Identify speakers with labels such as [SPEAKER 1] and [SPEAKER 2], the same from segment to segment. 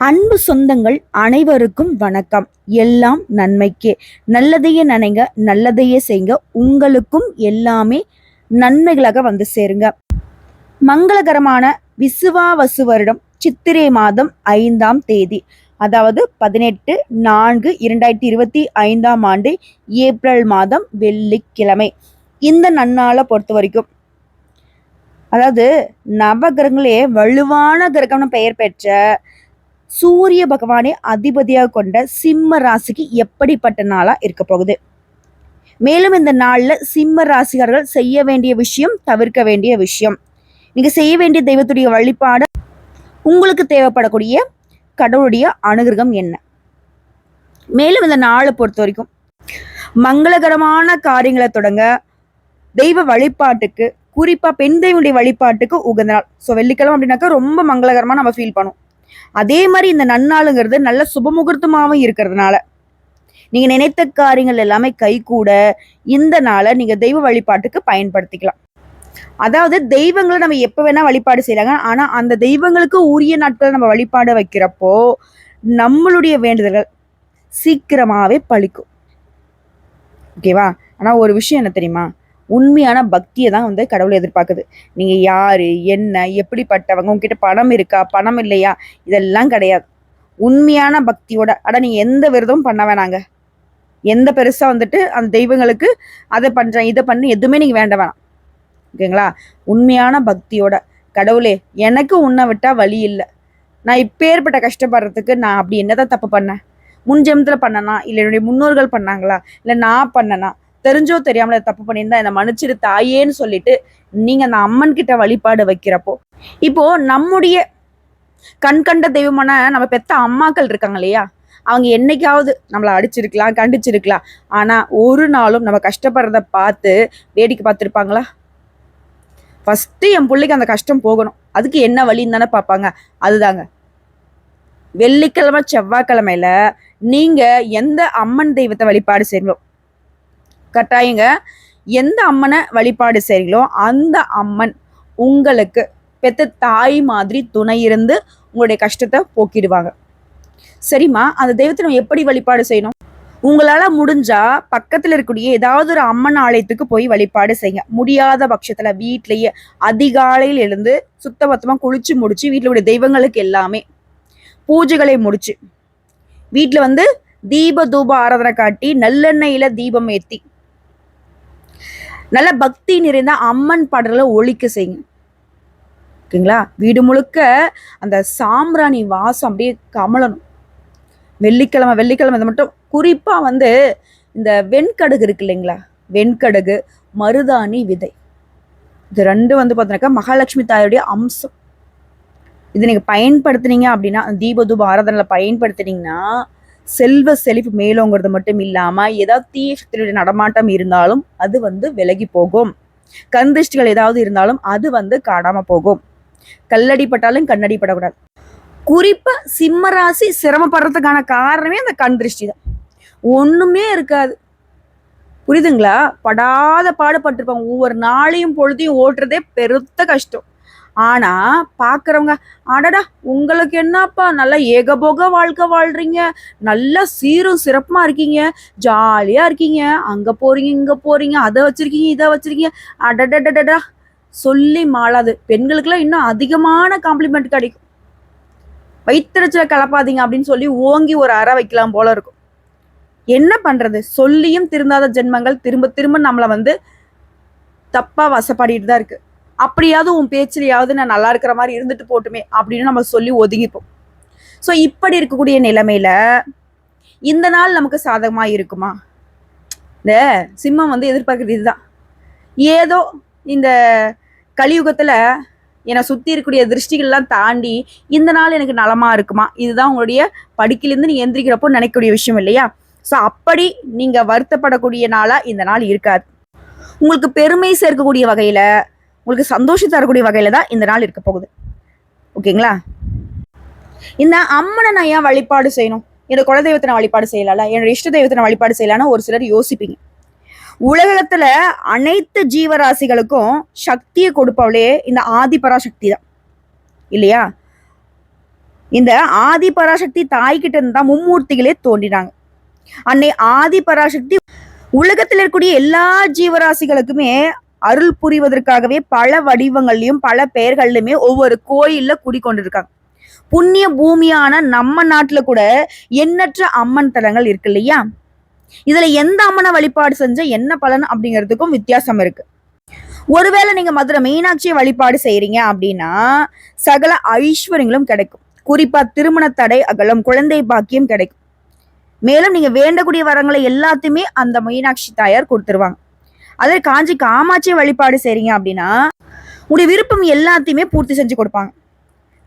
[SPEAKER 1] அன்பு சொந்தங்கள் அனைவருக்கும் வணக்கம். எல்லாம் நன்மைக்கே. நல்லதையே நினைங்க நல்லதையே செய்யுங்க உங்களுக்கும் எல்லாமே நன்மைகளாக வந்து சேருங்க. மங்களகரமான விசுவாவசு வருடம் சித்திரை மாதம் ஐந்தாம் தேதி அதாவது பதினெட்டு நான்கு இரண்டாயிரத்தி இருபத்தி ஐந்தாம் ஆண்டு ஏப்ரல் மாதம் வெள்ளிக்கிழமை. இந்த நன்னாளை பொறுத்த வரைக்கும். அதாவது நவகிரகங்களே வலுவான கிரகம்னு பெயர் பெற்ற சூரிய பகவானை அதிபதியாக கொண்ட சிம்ம ராசிக்கு எப்படிப்பட்ட நாளா இருக்க போகுது? மேலும் இந்த நாளில் சிம்ம ராசிகாரர்கள் செய்ய வேண்டிய விஷயம் தவிர்க்க வேண்டிய விஷயம். நீங்கள் செய்ய வேண்டிய தெய்வத்துடைய வழிபாடு உங்களுக்கு தேவைப்படக்கூடிய கடவுளுடைய அனுகிரகம் என்ன? மேலும் இந்த நாளை பொறுத்த வரைக்கும் மங்களகரமான காரியங்களை தொடங்க தெய்வ வழிபாட்டுக்கு குறிப்பாக பெண் தெய்வனுடைய வழிபாட்டுக்கு உகந்த நாள். ஸோ வெள்ளிக்கிழமை அப்படின்னாக்கா ரொம்ப மங்களகரமாக நம்ம ஃபீல் பண்ணுவோம். அதே மாதிரி இந்த நன்னாளுங்கிறது நல்ல சுபமுகூர்த்தமாகவும் இருக்கிறதுனால. நீங்க நினைத்த காரியங்கள் எல்லாமே கைகூட இந்த நாளை நீங்க தெய்வ வழிபாட்டுக்கு பயன்படுத்திக்கலாம். அதாவது தெய்வங்களை நம்ம எப்ப வேணா வழிபாடு செய்யலாங்க. ஆனா அந்த தெய்வங்களுக்கு உரிய நாட்கள் நம்ம வழிபாடு வைக்கிறப்போ நம்மளுடைய வேண்டுதல்கள் சீக்கிரமாவே பழிக்கும். ஓகேவா? ஆனா ஒரு விஷயம் என்ன தெரியுமா? உண்மையான பக்தியை தான் வந்து கடவுளை எதிர்பார்க்குது. நீங்கள் யார் என்ன எப்படிப்பட்டவங்க உங்ககிட்ட பணம் இருக்கா பணம் இல்லையா? இதெல்லாம் கிடையாது. உண்மையான பக்தியோட அட நீங்கள் எந்த விரதமும் பண்ண வேணாங்க. எந்த பெருசாக வந்துட்டு அந்த தெய்வங்களுக்கு அதை பண்ணுறேன் இதை பண்ணி எதுவுமே நீங்கள் வேண்ட வேணாம். ஓகேங்களா? உண்மையான பக்தியோட கடவுளே எனக்கு உன்னை விட்டால் வழி இல்லை. நான் இப்பேற்பட்ட கஷ்டப்படுறதுக்கு நான் அப்படி என்னதான் தப்பு பண்ணேன்? முன் ஜென்மத்தில் பண்ணனா? இல்லை என்னுடைய முன்னோர்கள் பண்ணாங்களா? இல்லை நான் பண்ணனா? தெரிஞ்சோ தெரியாமல தப்பு பண்ணியிருந்தா என்னை மன்னிச்சிரு தாயேன்னு சொல்லிட்டு நீங்க அந்த அம்மன் கிட்ட வழிபாடு வைக்கிறப்போ இப்போ நம்முடைய கண் கண்ட தெய்வமான நம்ம பெத்த அம்மாக்கள் இருக்காங்க இல்லையா? அவங்க என்னைக்காவது நம்மளை அடிச்சிருக்கலாம் கண்டிச்சிருக்கலாம். ஆனா ஒரு நாளும் நம்ம கஷ்டப்படுறத பார்த்து வேடிக்கை பார்த்துருப்பாங்களா? ஃபஸ்ட்டு என் பிள்ளைக்கு அந்த கஷ்டம் போகணும். அதுக்கு என்ன வழின்னு தானே பார்ப்பாங்க. அதுதாங்க. வெள்ளிக்கிழமை செவ்வாய்க்கிழமையில நீங்க எந்த அம்மன் தெய்வத்தை வழிபாடு செய்யணும் கட்டாயங்க. எந்த அம்மனை வழிபாடு செய்கிறீங்களோ அந்த அம்மன் உங்களுக்கு பெத்த தாய் மாதிரி துணை இருந்து உங்களுடைய கஷ்டத்தை போக்கிடுவாங்க. சரிம்மா அந்த தெய்வத்தை நம்ம எப்படி வழிபாடு செய்யணும்? உங்களால் முடிஞ்சா பக்கத்தில் இருக்கக்கூடிய ஏதாவது ஒரு அம்மன் ஆலயத்துக்கு போய் வழிபாடு செய்யுங்க. முடியாத பட்சத்தில் வீட்லேயே அதிகாலையில் எழுந்து சுத்தபத்தமாக குளிச்சு முடிச்சு வீட்டில் உடைய தெய்வங்களுக்கு எல்லாமே பூஜைகளை முடிச்சு வீட்டில் வந்து தீப தூப ஆராதனை காட்டி நல்லெண்ணெயில் தீபம் ஏற்றி நல்ல பக்தி நிறைந்த அம்மன் பாடல்களை ஒழிக்க செய்யுங்க ஓகேங்களா? வீடு முழுக்க அந்த சாம்பிராணி வாசம் அப்படியே கமலணும். வெள்ளிக்கிழமை வெள்ளிக்கிழமை இதை மட்டும் குறிப்பாக வந்து இந்த வெண்கடுகு இருக்கு இல்லைங்களா? வெண்கடுகு மருதாணி விதை. இது ரெண்டும் வந்து பார்த்தீங்கன்னாக்கா மகாலட்சுமி தாயுடைய அம்சம். இது நீங்கள் பயன்படுத்துனீங்க அப்படின்னா தீபதூப ஆராதனையில் பயன்படுத்துனீங்கன்னா செல்வ செழிப்பு மேலோங்கிறது மட்டும் இல்லாம ஏதாவது தீய சக்தியுடைய நடமாட்டம் இருந்தாலும் அது வந்து விலகி போகும். கந்திஷ்டிகள் ஏதாவது இருந்தாலும் அது வந்து காணாம போகும். கல்லடிப்பட்டாலும் கண்ணடிப்படக்கூடாது குறிப்பா சிம்மராசி சிரமப்படுறதுக்கான காரணமே அந்த கண் திருஷ்டி தான். ஒண்ணுமே இருக்காது. புரியுதுங்களா? படாத பாடுபட்டிருப்பாங்க ஒவ்வொரு நாளையும் பொழுதையும் ஓட்டுறதே பெருத்த கஷ்டம். ஆனா பார்க்குறவங்க அடடா உங்களுக்கு என்னப்பா நல்லா ஏகபோக வாழ்க்கை வாழ்கிறீங்க நல்லா சீரும் சிறப்பாக இருக்கீங்க? ஜாலியாக இருக்கீங்க. அங்கே போகிறீங்க இங்கே போகிறீங்க அதை வச்சுருக்கீங்க இதை வச்சுருக்கீங்க. அடடடடடா சொல்லி மாளாது. பெண்களுக்கெல்லாம் இன்னும் அதிகமான காம்ப்ளிமெண்ட் கிடைக்கும். வயிற்றுச்சில் கலப்பாதீங்க அப்படின்னு சொல்லி ஓங்கி ஒரு அறை வைக்கலாம் போல இருக்கும். என்ன பண்ணுறது சொல்லியும் திருந்தாத ஜென்மங்கள் திரும்ப திரும்ப நம்மளை வந்து தப்பாக வசப்பாடிட்டு தான் இருக்குது அப்படியாவது உன் பேச்சிலையாவது நான் நல்லா இருக்கிற மாதிரி இருந்துட்டு போட்டுமே அப்படின்னு நம்ம சொல்லி ஒதுங்கிப்போம். ஸோ இப்படி இருக்கக்கூடிய நிலைமையில இந்த நாள் நமக்கு சாதகமாக இருக்குமா? இந்த சிம்மம் வந்து எதிர்பார்க்குறது இதுதான். ஏதோ இந்த கலியுகத்தில் என்னை சுற்றி இருக்கக்கூடிய திருஷ்டிகள்லாம் தாண்டி இந்த நாள் எனக்கு நலமாக இருக்குமா? இதுதான் உங்களுடைய படுக்கிலேருந்து நீ எந்திரிக்கிறப்போ நினைக்கக்கூடிய விஷயம் இல்லையா? ஸோ அப்படி நீங்கள் வருத்தப்படக்கூடிய நாளாக இந்த நாள் இருக்காது. உங்களுக்கு பெருமை சேர்க்கக்கூடிய வகையில் உங்களுக்கு சந்தோஷம் தரக்கூடிய வகையில தான் இந்த நாள் இருக்க போகுது. ஓகேங்களா? இந்த அம்மனை நான் ஏன் வழிபாடு செய்யணும்? என்னோட குலதெய்வத்தை நான் வழிபாடு செய்யலாம்ல? என்னோட இஷ்ட தெய்வத்தை நான் வழிபாடு செய்யலாம்னு ஒரு சிலர் யோசிப்பீங்க. உலகத்துல அனைத்து ஜீவராசிகளுக்கும் சக்தியை கொடுப்பவளே இந்த ஆதிபரா சக்தி தான். இல்லையா? இந்த ஆதி பராசக்தி தாய்கிட்ட இருந்து தான் மும்மூர்த்திகளே தோன்றினாங்க. அன்னை ஆதி பராசக்தி உலகத்தில் இருக்கக்கூடிய எல்லா ஜீவராசிகளுக்குமே அருள் புரிவதற்காகவே பல வடிவங்கள்லயும் பல பெயர்கள்லயுமே ஒவ்வொரு கோயில்ல குடிக்கொண்டிருக்காங்க. புண்ணிய பூமியான நம்ம நாட்டுல கூட எண்ணற்ற அம்மன் தலங்கள் இருக்கு இல்லையா? இதுல எந்த அம்மனை வழிபாடு செஞ்சா என்ன பலன் அப்படிங்கிறதுக்கும் வித்தியாசம் இருக்கு. ஒருவேளை நீங்க மதுரை மீனாட்சியை வழிபாடு செய்யறீங்க அப்படின்னா சகல ஐஸ்வர்யங்களும் கிடைக்கும். குறிப்பா திருமண தடை அகலம் குழந்தை பாக்கியம் கிடைக்கும். மேலும் நீங்க வேண்டக்கூடிய வரங்களை எல்லாத்தையுமே அந்த மீனாட்சி தாயார் கொடுத்துருவாங்க. அதே காஞ்சி காமாட்சி வழிபாடு செய்றீங்க அப்படின்னா உங்களுடைய விருப்பம் எல்லாத்தையுமே பூர்த்தி செஞ்சு கொடுப்பாங்க.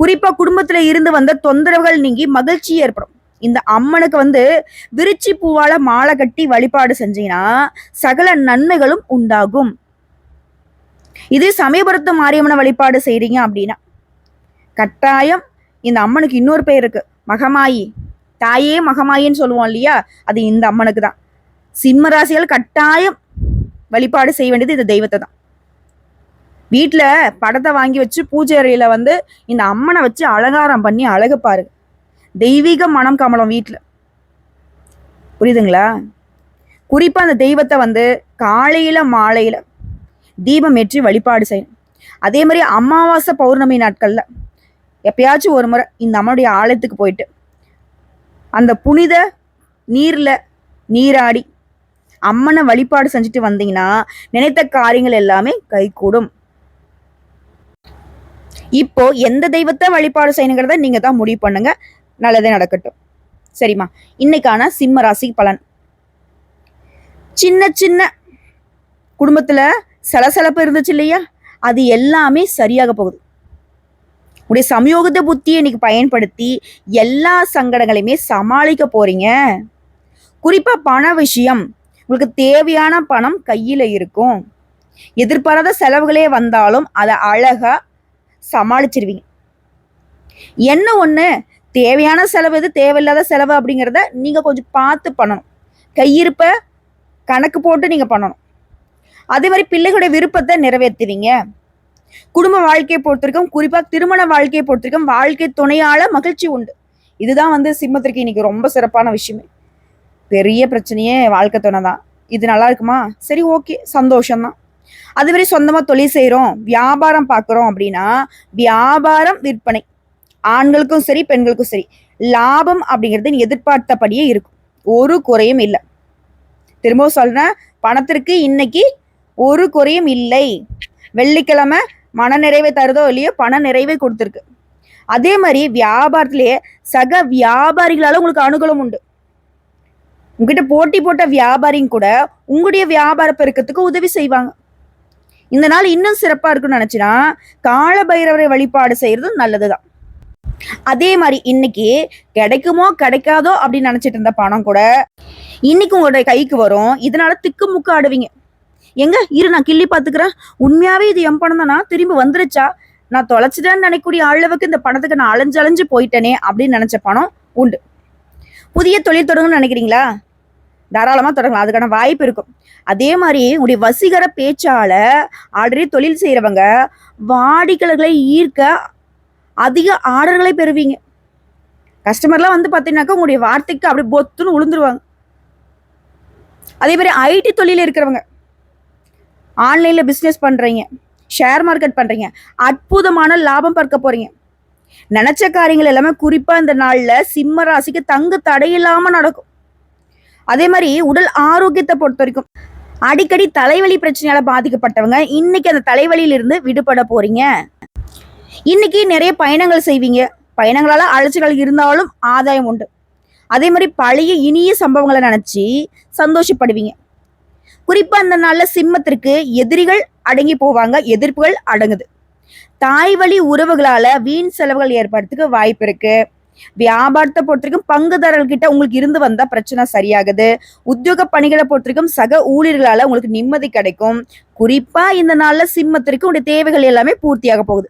[SPEAKER 1] குறிப்பா குடும்பத்துல இருந்து வந்த தொந்தரவுகள் நீங்கி மகிழ்ச்சி ஏற்படும். இந்த அம்மனுக்கு வந்து விருச்சி பூவால மாலை கட்டி வழிபாடு செஞ்சீங்கன்னா சகல நன்மைகளும் உண்டாகும். இது சமயபுரத்து மாரியம்மனை வழிபாடு செய்றீங்க அப்படின்னா கட்டாயம் இந்த அம்மனுக்கு இன்னொரு பேர் இருக்கு. மகமாயி. தாயே மகமாயின்னு சொல்லுவோம் இல்லையா? அது இந்த அம்மனுக்கு தான் சிம்ம ராசிகள் கட்டாயம் வழிபாடு செய்ய வேண்டியது இந்த தெய்வத்தை தான். வீட்டில் படத்தை வாங்கி வச்சு பூஜை அறையில் வந்து இந்த அம்மனை வச்சு அலங்காரம் பண்ணி அழகு பாருங்க. தெய்வீக மனம் கமலம் வீட்டில் புரியுதுங்களா? குறிப்பாக அந்த தெய்வத்தை வந்து காலையில் மாலையில் தீபம் ஏற்றி வழிபாடு செய்யணும். அதே மாதிரி அமாவாசை பௌர்ணமி நாட்களில் எப்பயாச்சும் ஒரு முறை இந்த அம்மனுடைய ஆலயத்துக்கு போயிட்டு அந்த புனித நீரில் நீராடி அம்மனை வழிபாடு செஞ்சுட்டு வந்தீங்கன்னா நினைத்த காரியங்கள் எல்லாமே கைகூடும். இப்போ எந்த தெய்வத்தை வழிபாடு செய்யணுங்கிறத நீங்க தான் முடிவு பண்ணுங்க. நல்லதே நடக்கட்டும். சரிம்மா. இன்னைக்கான சிம்ம ராசி பலன். சின்ன சின்ன குடும்பத்துல சலசலப்பு இருந்துச்சு இல்லையா? அது எல்லாமே சரியாக போகுது. உடைய சமயோகத புத்தியை இன்னைக்கு பயன்படுத்தி எல்லா சங்கடங்களையுமே சமாளிக்க போறீங்க. குறிப்பா பண விஷயம். உங்களுக்கு தேவையான பணம் கையில் இருக்கும். எதிர்பாராத செலவுகளே வந்தாலும் அதை அழகாக சமாளிச்சிருவீங்க. என்ன ஒன்று தேவையான செலவு எது? தேவையில்லாத செலவு அப்படிங்கிறத நீங்கள் கொஞ்சம் பார்த்து பண்ணணும். கையிருப்ப கணக்கு போட்டு நீங்கள் பண்ணணும். அதே மாதிரி பிள்ளைகளுடைய விருப்பத்தை நிறைவேற்றுவீங்க. குடும்ப வாழ்க்கையை பொறுத்திருக்கும் குறிப்பாக திருமண வாழ்க்கையை பொறுத்திருக்கும் வாழ்க்கை துணையால மகிழ்ச்சி உண்டு. இதுதான் வந்து சிம்மத்திற்கு இன்னைக்கு ரொம்ப சிறப்பான விஷயமே. பெரிய பிரச்சனையே வாழ்க்கை துணை தான். இது நல்லா இருக்குமா? சரி ஓகே. சந்தோஷம்தான். அதுவரை மாதிரி சொந்தமா தொழில் செய்கிறோம் வியாபாரம் பார்க்குறோம் அப்படின்னா வியாபாரம் விற்பனை. ஆண்களுக்கும் சரி பெண்களுக்கும் சரி லாபம் அப்படிங்கிறது நீ எதிர்பார்த்தபடியே இருக்கும். ஒரு குறையும் இல்லை. திரும்பவும் சொல்றேன் பணத்திற்கு இன்னைக்கு ஒரு குறையும் இல்லை. வெள்ளிக்கிழமை மன நிறைவை தருதோ இல்லையோ பண நிறைவை கொடுத்துருக்கு. அதே மாதிரி வியாபாரத்திலேயே சக வியாபாரிகளால் உங்களுக்கு அனுகூலம் உண்டு. உங்ககிட்ட போட்டி போட்ட வியாபாரிங்க கூட உங்களுடைய வியாபார பெருக்கத்துக்கு உதவி செய்வாங்க. இந்த நாள் இன்னும் சிறப்பா இருக்குன்னு நினைச்சினா கால பைரவரை வழிபாடு செய்யறதும் நல்லதுதான். அதே மாதிரி இன்னைக்கு கிடைக்குமோ கிடைக்காதோ அப்படின்னு நினைச்சிட்டு இருந்த பணம் கூட இன்னைக்கு உங்களுடைய கைக்கு வரும். இதனால திக்கு முக்கு ஆடுவீங்க. எங்க? இரு நான் கிள்ளி பாத்துக்கிறேன் உண்மையாவே இது என் பணம் தானா. திரும்பி வந்துருச்சா? நான் தொலைச்சிட்டேன்னு நினைக்கக்கூடிய அளவுக்கு இந்த பணத்துக்கு நான் அலைஞ்சு அலைஞ்சு போயிட்டேனே அப்படின்னு நினைச்ச பணம் உண்டு. புதிய தொழில் தொடங்கணும்னு நினைக்கிறீங்களா? தாராளமாக தொடங்கலாம் அதுக்கான வாய்ப்பு இருக்கும். அதே மாதிரி உங்களுடைய வசீகர பேச்சால் ஆல்ரெடி தொழில் செய்கிறவங்க வாடிக்கையாளர்களை ஈர்க்க அதிக ஆர்டர்களை பெறுவீங்க. கஸ்டமர்லாம் வந்து பார்த்தீங்கன்னாக்கா உங்களுடைய வார்த்தைக்கு அப்படி பொத்துன்னு உளுந்துருவாங்க. அதே மாதிரி ஐடி தொழிலில் இருக்கிறவங்க ஆன்லைனில் பிஸ்னஸ் பண்ணுறீங்க ஷேர் மார்க்கெட் பண்ணுறீங்க அற்புதமான லாபம் பார்க்க போகிறீங்க நினச்ச காரியங்கள் எல்லாமே குறிப்பாக இந்த நாளில் சிம்ம ராசிக்கு தங்கு தடையில்லாமல் நடக்கும். அதே மாதிரி உடல் ஆரோக்கியத்தை பொறுத்த வரைக்கும் அடிக்கடி தலைவலி பிரச்சனையால பாதிக்கப்பட்டவங்க இன்னைக்கு அந்த தலைவலியிலிருந்து விடுபட போறீங்க. இன்னைக்கு நிறைய பயணங்கள் செய்வீங்க. பயணங்களால அலைச்சல்கள் இருந்தாலும் ஆதாயம் உண்டு. அதே மாதிரி பழைய இனிய சம்பவங்களை நினைச்சு சந்தோஷப்படுவீங்க. குறிப்பா அந்த நாள்ல சிம்மத்திற்கு எதிரிகள் அடங்கி போவாங்க. எதிர்ப்புகள் அடங்குது. தாய் வழி உறவுகளால வீண் செலவுகள் ஏற்படுறதுக்கு வாய்ப்பு இருக்கு. வியாபாரத்தை பொறுத்தவரைக்கும் பங்குதாரர்கிட்ட உங்களுக்கு இருந்து வந்தா பிரச்சனை சரியாகுது. உத்தியோக பணிகளை பொறுத்தவரைக்கும் சக ஊழியர்களால உங்களுக்கு நிம்மதி கிடைக்கும். குறிப்பா இந்த நாள்ல சிம்மத்திற்கு உடைய தேவைகள் எல்லாமே பூர்த்தியாக போகுது.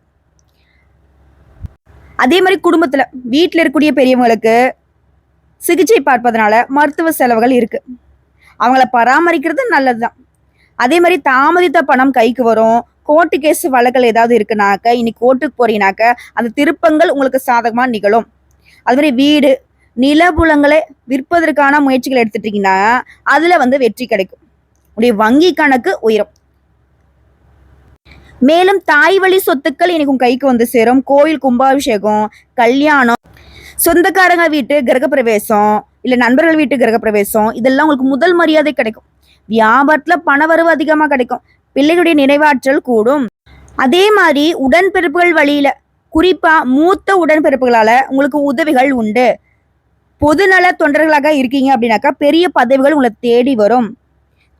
[SPEAKER 1] அதே மாதிரி குடும்பத்துல வீட்டில் இருக்கக்கூடிய பெரியவங்களுக்கு சிகிச்சை பார்ப்பதனால மருத்துவ செலவுகள் இருக்கு. அவங்கள பராமரிக்கிறது நல்லதுதான். அதே மாதிரி தாமதித்த பணம் கைக்கு வரும். கோர்ட்டு கேஸ் வழக்கல் ஏதாவது இருக்குனாக்க இன்னைக்கு கோர்ட்டுக்கு போறீங்கனாக்க அந்த திருப்பங்கள் உங்களுக்கு சாதகமாக நிகழும். அது மாதிரி வீடு நிலபுலங்களை விற்பதற்கான முயற்சிகள் எடுத்துட்டீங்கன்னா அதுல வந்து வெற்றி கிடைக்கும். உடைய வங்கி கணக்கு உயரும். மேலும் தாய் வழி சொத்துக்கள் இன்னைக்கு கைக்கு வந்து சேரும். கோயில் கும்பாபிஷேகம் கல்யாணம் சொந்தக்காரங்க வீட்டு கிரகப்பிரவேசம் இல்ல நண்பர்கள் வீட்டு கிரகப்பிரவேசம் இதெல்லாம் உங்களுக்கு முதல் மரியாதை கிடைக்கும். வியாபாரத்துல பணவரவு அதிகமா கிடைக்கும். பிள்ளைகளுடைய நினைவாற்றல் கூடும். அதே மாதிரி உடன்பிறப்புகள் வழியில குறிப்பா மூத்த உடன்பிறப்புகளால உங்களுக்கு உதவிகள் உண்டு. பொதுநல தொண்டர்களாக இருக்கீங்க அப்படின்னாக்கா பெரிய பதவிகள் உங்களை தேடி வரும்.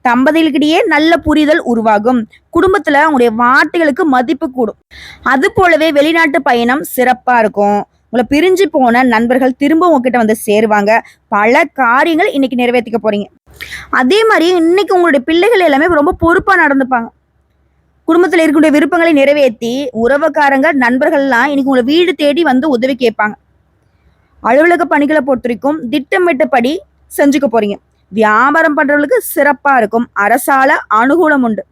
[SPEAKER 1] தம்பதிகளுக்கிடையே நல்ல புரிதல் உருவாகும். குடும்பத்துல உங்களுடைய வார்த்தைகளுக்கு மதிப்பு கூடும். அது போலவே வெளிநாட்டு பயணம் சிறப்பா இருக்கும். உங்களை பிரிஞ்சு போன நண்பர்கள் திரும்ப உங்ககிட்ட வந்து சேருவாங்க. பல காரியங்கள் இன்னைக்கு நிறைவேற்றிக்க போறீங்க. அதே மாதிரி இன்னைக்கு உங்களுடைய பிள்ளைகள் எல்லாமே ரொம்ப பொறுப்பா நடந்துப்பாங்க. குடும்பத்தில் இருக்கக்கூடிய விருப்பங்களை நிறைவேற்றி உறவுக்காரங்க நண்பர்கள்லாம் இன்னைக்கு உங்களை வீடு தேடி வந்து உதவி கேட்பாங்க. அலுவலக பணிகளை பொறுத்த வரைக்கும் திட்டமிட்டபடி செஞ்சுக்க போறீங்க. வியாபாரம் பண்றவங்களுக்கு சிறப்பா இருக்கும். அரசால அனுகூலம் உண்டு.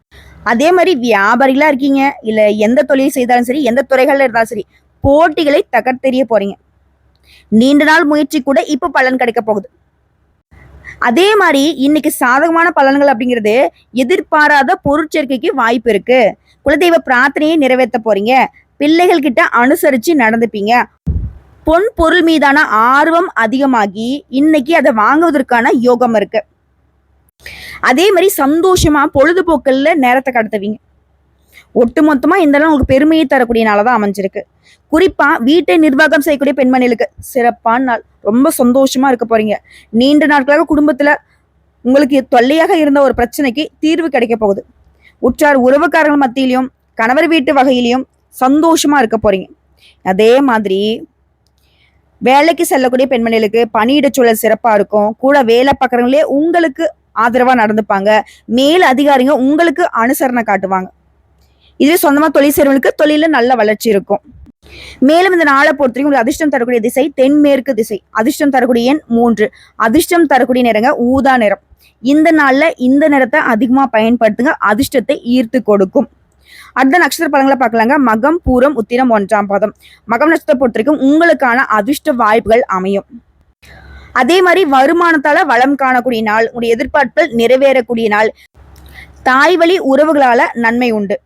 [SPEAKER 1] அதே மாதிரி வியாபாரிகளா இருக்கீங்க இல்ல எந்த தொழில் செய்தாலும் சரி எந்த துறைகள்ல இருந்தாலும் சரி போட்டிகளை தகர்த்தெறிய போறீங்க. நீண்ட நாள் முயற்சி கூட இப்ப பலன் கிடைக்க போகுது. அதே மாதிரி இன்னைக்கு சாதகமான பலன்கள் அப்படிங்கிறது எதிர்பாராத பொருட்சேர்க்கைக்கு வாய்ப்பு இருக்கு. குலதெய்வ பிரார்த்தனையை நிறைவேற்ற போறீங்க. பிள்ளைகள் கிட்ட அனுசரிச்சு நடந்துப்பீங்க. பொன் பொருள் மீதான ஆர்வம் அதிகமாகி இன்னைக்கு அதை வாங்குவதற்கான யோகம் இருக்கு. அதே மாதிரி சந்தோஷமா பொழுதுபோக்கல்ல நேரத்தை கடத்துவீங்க. ஒட்டுமொத்தமா இதெல்லாம் உங்களுக்கு பெருமையை தரக்கூடிய நாளாக தான் அமைஞ்சிருக்கு. குறிப்பா வீட்டை நிர்வாகம் செய்யக்கூடிய பெண்மணிகளுக்கு சிறப்பான நாள். ரொம்ப சந்தோஷமா இருக்க போறீங்க. நீண்ட நாட்களாக குடும்பத்துல உங்களுக்கு தொல்லையாக இருந்த ஒரு பிரச்சனைக்கு தீர்வு கிடைக்க போகுது. உற்றார் உறவுக்காரர்கள் மத்தியிலையும் கணவர் வீட்டு வகையிலையும் சந்தோஷமா இருக்க போறீங்க. அதே மாதிரி வேலைக்கு செல்லக்கூடிய பெண்மணிகளுக்கு பணியிட சூழல் சிறப்பா இருக்கும். கூட வேலை பார்க்குறவங்களே உங்களுக்கு ஆதரவா நடந்துப்பாங்க. மேல் அதிகாரிங்க உங்களுக்கு அனுசரணை காட்டுவாங்க. இதுவே சொந்தமா தொழில் செய்யறவங்களுக்கு தொழில நல்ல வளர்ச்சி இருக்கும். மேலும் இந்த நாளை பொறுத்தவரைக்கும் உங்களுக்கு அதிர்ஷ்டம் தரக்கூடிய திசை தென்மேற்கு திசை. அதிர்ஷ்டம் தரக்கூடிய எண் மூன்று. அதிர்ஷ்டம் தரக்கூடிய நிறங்க ஊதா நிறம். இந்த நாள்ல இந்த நிறத்தை அதிகமா பயன்படுத்துங்க. அதிர்ஷ்டத்தை ஈர்த்து கொடுக்கும். அடுத்த நட்சத்திர பலங்களை பார்க்கலாங்க. மகம் பூரம் உத்திரம் ஒன்றாம் பாதம். மகம் நட்சத்திரத்தை பொறுத்த வரைக்கும் உங்களுக்கான அதிர்ஷ்ட வாய்ப்புகள் அமையும். அதே மாதிரி வருமானத்தால வளம் காணக்கூடிய நாள் உங்களுடைய எதிர்பார்ப்புகள் நிறைவேறக்கூடிய நாள். தாய் வழி உறவுகளால நன்மை உண்டு.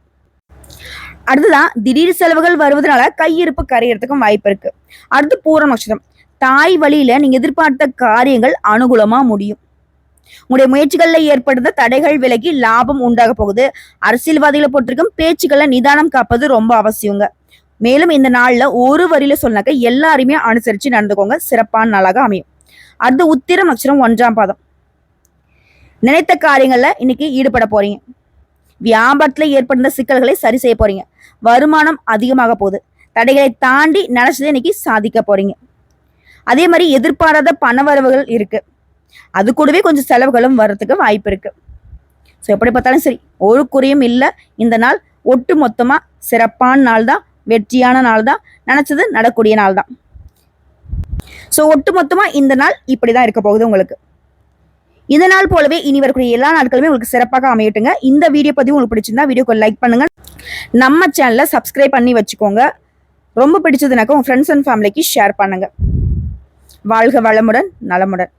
[SPEAKER 1] அடுத்ததான் திடீர் செலவுகள் வருவதனால கையிருப்பு கரையிறதுக்கும் வாய்ப்பு இருக்கு. அடுத்து பூர நட்சத்திரம் தாய் வழியில நீங்க எதிர்பார்த்த காரியங்கள் அனுகூலமா முடியும். உங்களுடைய முயற்சிகள்ல ஏற்படுத்த தடைகள் விலகி லாபம் உண்டாக போகுது. அரசியல்வாதிகளை பொறுத்திருக்கும் பேச்சுக்களை நிதானம் காப்பது ரொம்ப அவசியங்க. மேலும் இந்த நாள்ல ஒரு வரியில சொன்னாக்க எல்லாருமே அனுசரிச்சு நடந்துக்கோங்க. சிறப்பான நாளாக அமையும். அடுத்து உத்திரம் நட்சத்திரம் ஒன்றாம் பாதம். நினைத்த காரியங்கள்ல இன்னைக்கு ஈடுபட போறீங்க. வியாபாரத்துல ஏற்படுத்த சிக்கல்களை சரி செய்ய போறீங்க. வருமானம் அதிகமாக போகுது. தடைகளை தாண்டி நினைச்சதை இன்னைக்கு சாதிக்க போறீங்க. அதே மாதிரி எதிர்பாராத பணவரவுகள் இருக்கு. அது கூடவே கொஞ்சம் செலவுகளும் வர்றதுக்கு வாய்ப்பு இருக்கு. ஸோ எப்படி பார்த்தாலும் சரி ஒரு குறையும் இல்லை. இந்த நாள் ஒட்டு மொத்தமாக சிறப்பான நாள் தான் வெற்றியான நாள் தான் நினச்சது நடக்கூடிய நாள் தான். ஸோ ஒட்டு மொத்தமாக இந்த நாள் இப்படிதான் இருக்க போகுது உங்களுக்கு. இந்த நாள் போலவே இனி வரக்கூடிய எல்லா நாட்களுமே உங்களுக்கு சிறப்பாக அமையட்டுங்க. இந்த வீடியோ பதிவு உங்களுக்கு பிடிச்சிருந்தா வீடியோக்கு லைக் பண்ணுங்க. நம்ம சேனலை சப்ஸ்கிரைப் பண்ணி வச்சுக்கோங்க. ரொம்ப பிடிச்சதுனாக்கா உங்க ஃப்ரெண்ட்ஸ் அண்ட் ஃபேமிலிக்கு ஷேர் பண்ணுங்க. வாழ்க வளமுடன் நலமுடன்.